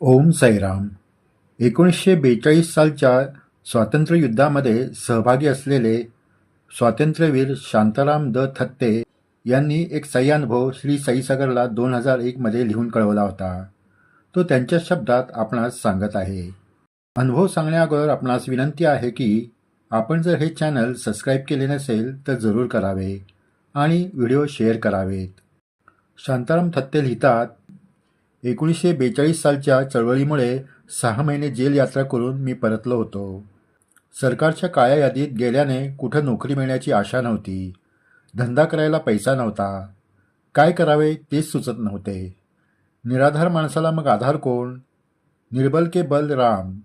ओम साईराम एकोणीसशे बेचाळीस सालच्या स्वातंत्र्ययुद्धामध्ये सहभागी असलेले स्वातंत्र्यवीर शांताराम द थत्ते यांनी एक सही अनुभव श्री साईसागरला दोन हजार एकमध्ये लिहून कळवला होता. तो त्यांच्या शब्दात आपणास सांगत आहे. अनुभव सांगण्याअगोदर आपणास विनंती आहे की आपण जर हे चॅनल सबस्क्राईब केले नसेल तर जरूर करावे आणि व्हिडिओ शेअर करावेत. शांताराम थत्ते लिहितात एकोणीसशे बेचाळीस सालच्या चळवळीमुळे सहा महिने जेल यात्रा करून मी परतलो होतो. सरकारच्या काळ्या यादीत गेल्याने कुठं नोकरी मिळण्याची आशा नव्हती. धंदा करायला पैसा नव्हता. काय करावे तेच सुचत नव्हते. निराधार माणसाला मग आधार कोण? निर्बल के बल राम.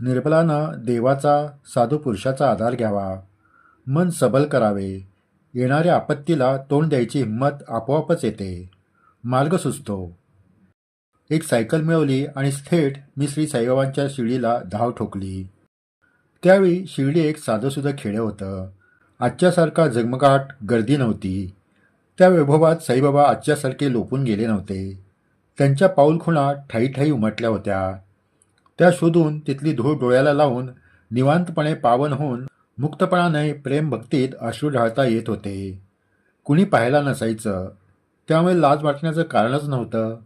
निर्बलानं देवाचा साधू पुरुषाचा आधार घ्यावा. मन सबल करावे. येणाऱ्या आपत्तीला तोंड द्यायची हिंमत आपोआपच येते. मार्ग सुचतो. एक सायकल मिळवली आणि थेट मी श्री साईबाबांच्या शिर्डीला धाव ठोकली. त्यावेळी शिर्डी एक साधंसुधं खेडे होतं. आजच्यासारखा झगमगाट गर्दी नव्हती. त्या वैभवात साईबाबा आजच्यासारखे लोपून गेले नव्हते. त्यांच्या पाऊलखुणा ठाई ठाई उमटल्या होत्या. त्या शोधून तिथली धूळ डोळ्याला लावून निवांतपणे पावन होऊन मुक्तपणाने प्रेमभक्तीत अश्रू ढाळता येत होते. कुणी पाहायला नसायचं. त्यामुळे लाज वाटण्याचं कारणच नव्हतं.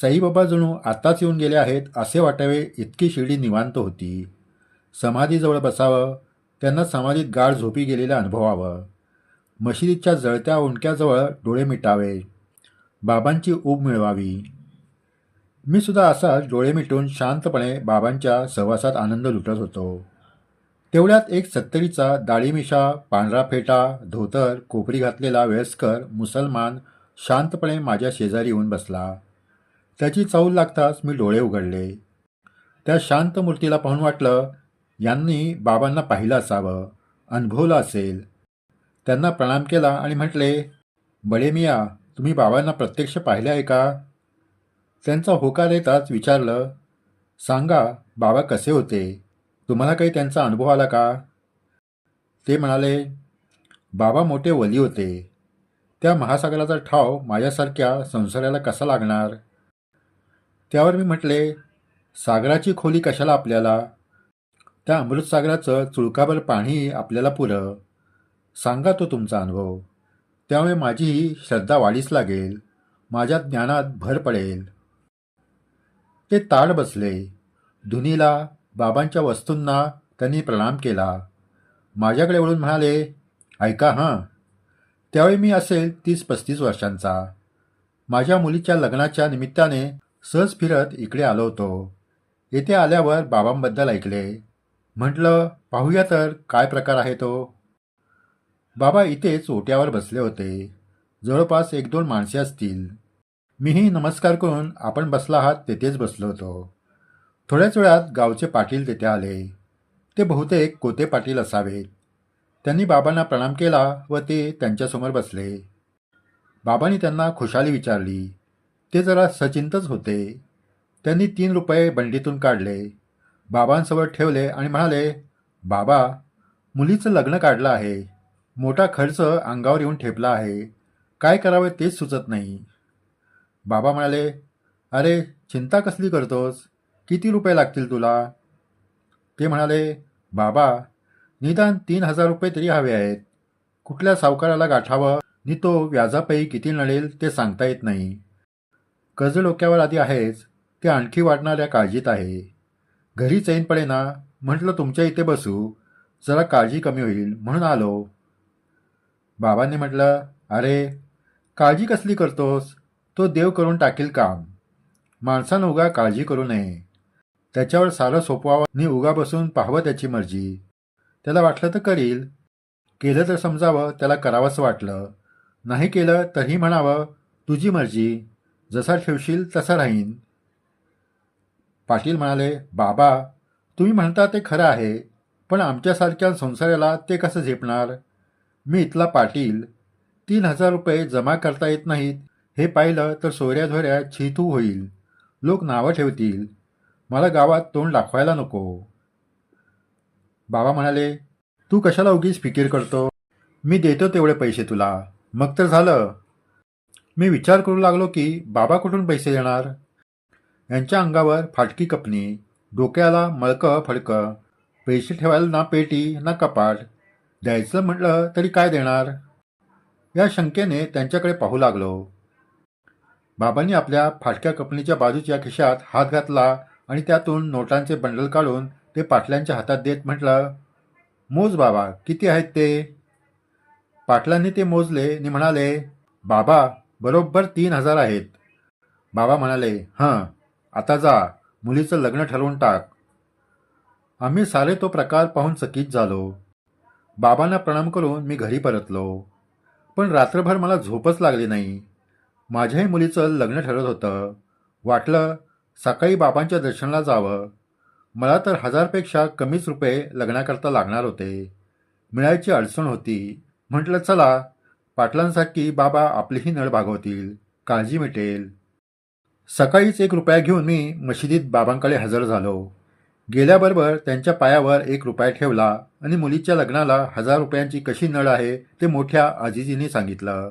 साईबाबा जणू आताच येऊन गेले आहेत असे वाटावे इतकी शिर्डी निवांत होती. समाधीजवळ बसावं त्यांना समाधीत गाढ झोपी गेलेलं अनुभवावं. मशिदीच्या जळत्या उंडक्याजवळ डोळे मिटावे. बाबांची ऊब मिळवावी. मी सुद्धा असा डोळे मिटून शांतपणे बाबांच्या सहवासात आनंद लुटत होतो. तेवढ्यात एक सत्तरीचा दाळीमिशा पांढरा फेटा धोतर कोपरी घातलेला वयस्कर मुसलमान शांतपणे माझ्या शेजारी येऊन बसला. त्याची चाऊल लागताच मी डोळे उघडले. त्या शांत मूर्तीला पाहून वाटलं यांनी बाबांना पाहिलं असावं अनुभवलं असेल. त्यांना प्रणाम केला आणि म्हटले बडे मिया तुम्ही बाबांना प्रत्यक्ष पाहिले आहे का? त्यांचा होकार येताच विचारलं सांगा बाबा कसे होते? तुम्हाला काही त्यांचा अनुभव आला का? ते म्हणाले बाबा मोठे वली होते. त्या महासागराचा ठाव माझ्यासारख्या संसाराला कसा लागणार? त्यावर मी म्हटले सागराची खोली कशाला आपल्याला? त्या अमृतसागराचं चुळकाभर पाणी आपल्याला पुरं. सांगा तो तुमचा अनुभव. त्यामुळे माझी ही श्रद्धा वाढीस लागेल. माझ्या ज्ञानात भर पडेल. ते ताड बसले. धुनीला बाबांच्या वस्तूंना त्यांनी प्रणाम केला. माझ्याकडे वळून म्हणाले ऐका हां. त्यावेळी मी असेल तीस पस्तीस वर्षांचा. माझ्या मुलीच्या लग्नाच्या निमित्ताने सहज फिरत इकडे आलो होतो. येथे आल्यावर बाबांबद्दल ऐकले. म्हटलं पाहूया तर काय प्रकार आहे तो. बाबा इथेच ओट्यावर बसले होते. जवळपास एक दोन माणसे असतील. मीही नमस्कार करून आपण बसला आहात तेथेच बसलो होतो. थोड्याच वेळात गावचे पाटील तेथे आले. ते बहुतेक कोते पाटील असावेत. त्यांनी बाबांना प्रणाम केला व ते त्यांच्यासमोर बसले. बाबांनी त्यांना खुशाली विचारली. ते जरा सचिंतच होते. त्यांनी तीन रुपये बंडीतून काढले. बाबांसमोर ठेवले आणि म्हणाले बाबा मुलीचं लग्न काढलं आहे. मोठा खर्च अंगावर येऊन ठेपला आहे. काय करावे तेच सुचत नाही. बाबा म्हणाले अरे चिंता कसली करतोस? किती रुपये लागतील तुला? ते म्हणाले बाबा निदान तीन हजार रुपये तरी हवे आहेत. कुठल्या सावकाराला गाठावं? नि तो व्याजापैकी किती नळेल ते सांगता येत नाही. कर्ज डोक्यावर आधी आहेच ते आणखी वाढणाऱ्या काळजीत आहे. घरी चैन पडेना म्हटलं तुमच्या इथे बसू जरा काळजी कमी होईल म्हणून आलो. बाबांनी म्हटलं अरे काळजी कसली करतोस? तो देव करून टाकेल काम. माणसानं उगा काळजी करू नये. त्याच्यावर सारं सोपवावं नि उगा बसून पाहावं त्याची मर्जी. त्याला वाटलं तर करील. केलं तर समजावं त्याला करावंसं वाटलं. नाही केलं तरी म्हणावं तुझी मर्जी. जसा ठेवशील तसा राहीन. पाटील म्हणाले बाबा तुम्ही म्हणता ते खरं आहे पण आमच्यासारख्या संसाराला ते कसं झेपणार? मी इथला पाटील. तीन हजार रुपये जमा करता येत नाहीत. हे पाहिलं तर सोऱ्याधोऱ्या छितू होईल. लोक नावं ठेवतील. मला गावात तोंड दाखवायला नको. बाबा म्हणाले तू कशाला उगीच फिकीर करतो? मी देतो तेवढे पैसे तुला. मग तर झालं. मी विचार करू लागलो की बाबा कुठून पैसे देणार यांच्या अंगावर फाटकी कपणी डोक्याला मळकं फडकं पैसे ठेवायला ना पेटी ना कपाट. द्यायचं म्हटलं तरी काय देणार? या शंकेने त्यांच्याकडे पाहू लागलो. बाबांनी आपल्या फाटक्या कपणीच्या बाजूच्या खिशात हात घातला आणि त्यातून नोटांचे बंडल काढून ते पाटलांच्या हातात देत म्हटलं मोज बाबा किती आहेत ते? पाटलांनी ते मोजले आणि म्हणाले बाबा बरोबर तीन हजार आहेत. बाबा म्हणाले हं आता जा मुलीचं लग्न ठरवून टाक. आम्ही सारे तो प्रकार पाहून चकित झालो. बाबांना प्रणाम करून मी घरी परतलो. पण रात्रभर मला झोपच लागली नाही. माझ्याही मुलीचं लग्न ठरत होतं. वाटलं सकाळी बाबांच्या दर्शनाला जावं. मला तर हजारपेक्षा कमीच रुपये लग्नाकरता लागणार होते. मिळायची अडचण होती. म्हटलं चला पाटलांसाठी बाबा आपलीही नळ भागवतील काळजी मिटेल. सकाळीच एक रुपया घेऊन मी मशिदीत बाबांकडे हजर झालो. गेल्याबरोबर त्यांच्या पायावर एक रुपया ठेवला आणि मुलीच्या लग्नाला हजार रुपयांची कशी नळ आहे ते मोठ्या आजीजीने सांगितलं.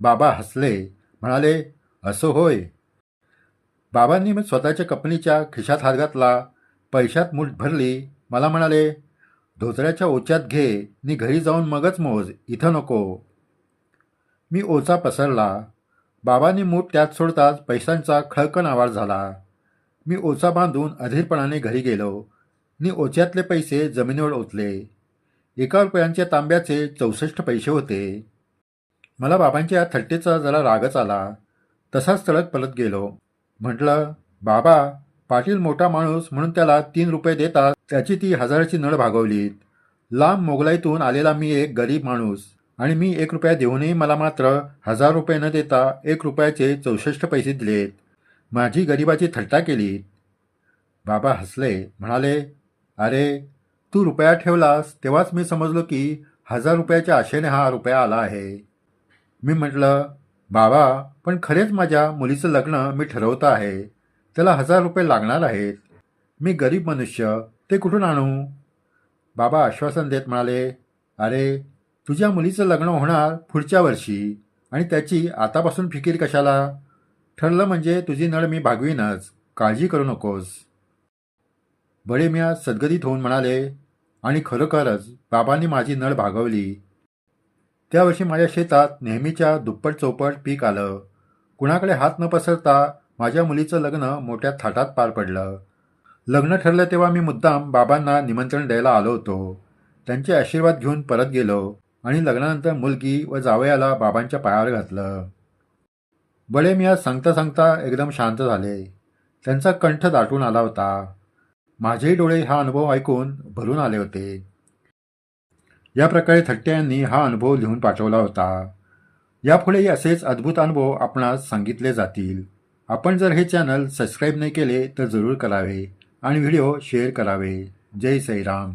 बाबा हसले म्हणाले असं होय. बाबांनी मग स्वतःच्या कंपनीच्या खिशात हात घातला पैशात मूठ भरली. मला म्हणाले धोतऱ्याच्या ओच्यात घे नि घरी जाऊन मगच मोज इथं नको. मी ओचा पसरला. बाबांनी मूठ त्यात सोडताच पैशांचा खळकण आवाज झाला. मी ओचा बांधून अधीरपणाने घरी गेलो. नि ओच्यातले पैसे जमिनीवर ओतले. एका रुपयांच्या तांब्याचे चौसष्ट पैसे होते. मला बाबांच्या थट्टेचा जरा रागच आला. तसाच तळत पलत गेलो. म्हटलं बाबा पाटील मोठा माणूस म्हणून त्याला तीन रुपये देतात. त्याची ती हजाराची नळ भागवलीत. लांब मोगलाईतून आलेला मी एक गरीब माणूस आणि मी एक रुपया देऊनही मला मात्र हजार रुपये न देता एक रुपयाचे चौसष्ट पैसे दिलेत. माझी गरिबाची थट्टा केली बाबा हसले म्हणाले अरे तू रुपया ठेवलास तेव्हाच मी समजलो की हजार रुपयाच्या आशेने हा रुपया आला आहे. मी म्हटलं बाबा पण खरेच माझ्या मुलीचं लग्न मी ठरवतं आहे. त्याला हजार रुपये लागणार आहेत. मी गरीब मनुष्य ते कुठून आणू? बाबा आश्वासन देत म्हणाले अरे तुझ्या मुलीचं लग्न होणार पुढच्या वर्षी आणि त्याची आतापासून फिकीर कशाला? ठरलं म्हणजे तुझी नळ मी भागवीनच काळजी करू नकोस. बडे मिया सदगदीत होऊन म्हणाले आणि खरोखरच बाबांनी माझी नळ भागवली. त्या वर्षी माझ्या शेतात नेहमीच्या दुप्पट चौपट पीक आलं. कुणाकडे हात न पसरता माझ्या मुलीचं लग्न मोठ्या थाटात पार पडलं. लग्न ठरलं तेव्हा मी मुद्दाम बाबांना निमंत्रण द्यायला आलो होतो. त्यांचे आशीर्वाद घेऊन परत गेलो आणि लग्नानंतर मुलगी व जावयाला बाबांच्या पायावर घातलं. बडे आज सांगता सांगता एकदम शांत झाले. त्यांचा कंठ दाटून आला होता. माझेही डोळे हा अनुभव ऐकून भरून आले होते. या प्रकारे थट्टे यांनी हा अनुभव लिहून पाठवला होता. यापुढेही असेच अद्भुत अनुभव आपणास सांगितले जातील. आपण जर हे चॅनल सबस्क्राईब नाही केले तर जरूर करावे. आणि व्हिडिओ शेअर करावे. जय सईराम